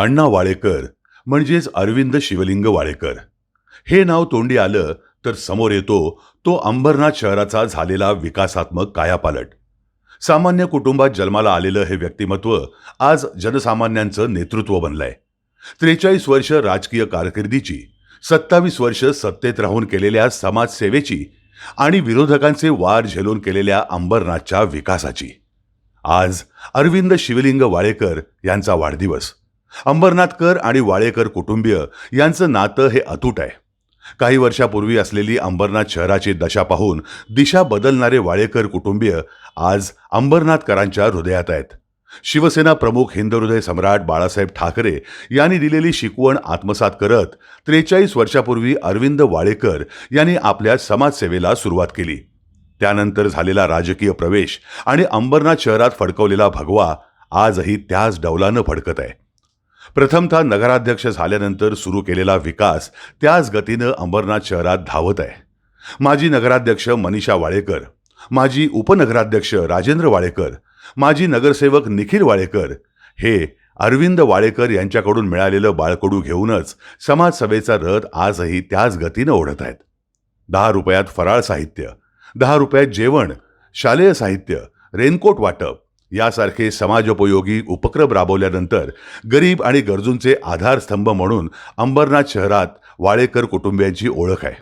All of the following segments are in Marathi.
अण्णा वाळेकर म्हणजेच अरविंद शिवलिंग वाळेकर. हे नाव तोंडी आलं तर समोर येतो तो अंबरनाथ शहराचा झालेला विकासात्मक कायापालट. सामान्य कुटुंबात जन्माला आलेलं हे व्यक्तिमत्व आज जनसामान्यांचं नेतृत्व बनलंय. त्रेचाळीस वर्ष राजकीय कारकिर्दीची सत्तावीस वर्ष सत्तेत राहून केलेल्या समाजसेवेची आणि विरोधकांचे वार झेलून केलेल्या अंबरनाथच्या विकासाची. आज अरविंद शिवलिंग वाळेकर यांचा वाढदिवस. अंबरनाथकर आणि वाळेकर कुटुंबीय यांचं नातं हे अतूट आहे. काही वर्षापूर्वी असलेली अंबरनाथ शहराची दशा पाहून दिशा बदलणारे वाळेकर कुटुंबीय आज अंबरनाथकरांच्या हृदयात आहेत. शिवसेना प्रमुख हिंदहृदय सम्राट बाळासाहेब ठाकरे यांनी दिलेली शिकवण आत्मसात करत त्रेचाळीस वर्षापूर्वी अरविंद वाळेकर यांनी आपल्या समाजसेवेला सुरुवात केली. त्यानंतर झालेला राजकीय प्रवेश आणि अंबरनाथ शहरात फडकवलेला भगवा आजही त्याच डौलानं फडकत आहे. प्रथमतः नगराध्यक्ष झाल्यानंतर सुरू केलेला विकास त्याच गतीनं अंबरनाथ शहरात धावत आहे. माजी नगराध्यक्ष मनीषा वाळेकर माजी उपनगराध्यक्ष राजेंद्र वाळेकर माजी नगरसेवक निखिल वाळेकर हे अरविंद वाळेकर यांच्याकडून मिळालेलं बाळकडू घेऊनच समाजसभेचा रथ आजही त्याच गतीनं ओढत आहेत. दहा रुपयात फराळ साहित्य दहा रुपयात जेवण शालेय साहित्य रेनकोट वाटप यासारखे समाजोपयोगी उपक्रम राबवल्यानंतर गरीब आणि गरजूंचे आधारस्तंभ म्हणून अंबरनाथ शहरात वाळेकर कुटुंबियांची ओळख आहे.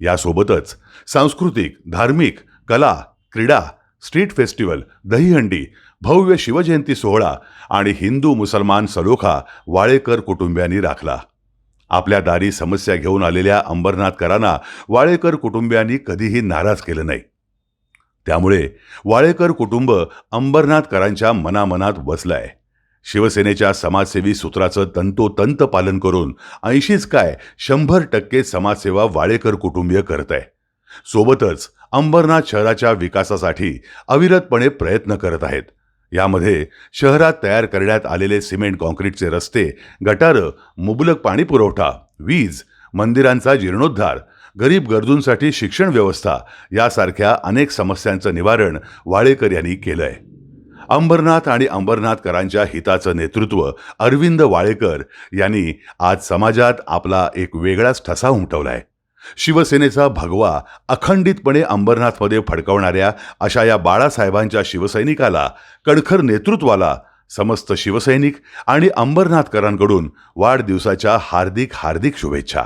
यासोबतच सांस्कृतिक धार्मिक कला क्रीडा स्ट्रीट फेस्टिवल दहीहंडी भव्य शिवजयंती सोहळा आणि हिंदू मुसलमान सलोखा वाळेकर कुटुंबियांनी राखला. आपल्या दारी समस्या घेऊन आलेल्या अंबरनाथकरांना वाळेकर कुटुंबियांनी कधीही नाराज केलं नाही. त्यामुळे वाळेकर कुटुंब अंबरनाथकरांच्या मनामनात बसलंय. शिवसेनेच्या समाजसेवी सूत्राचं तंतोतंत पालन करून ऐंशीच काय शंभर टक्के समाजसेवा वाळेकर कुटुंबीय करत आहे सोबतच अंबरनाथ शहराच्या विकासासाठी अविरतपणे प्रयत्न करत आहेत. यामध्ये शहरात तयार करण्यात आलेले सिमेंट कॉन्क्रीटचे रस्ते गटारं मुबलक पाणी पुरवठा वीज मंदिरांचा जीर्णोद्धार गरीब गरजूंसाठी शिक्षण व्यवस्था यासारख्या अनेक समस्यांचं निवारण वाळेकर यांनी केलंय. अंबरनाथ आणि अंबरनाथकरांच्या हिताचं नेतृत्व अरविंद वाळेकर यांनी आज समाजात आपला एक वेगळाच ठसा उमटवलाय. शिवसेनेचा भगवा अखंडितपणे अंबरनाथमध्ये फडकवणाऱ्या अशा या बाळासाहेबांच्या शिवसैनिकाला कणखर नेतृत्वाला समस्त शिवसैनिक आणि अंबरनाथकरांकडून वाढदिवसाच्या हार्दिक हार्दिक शुभेच्छा.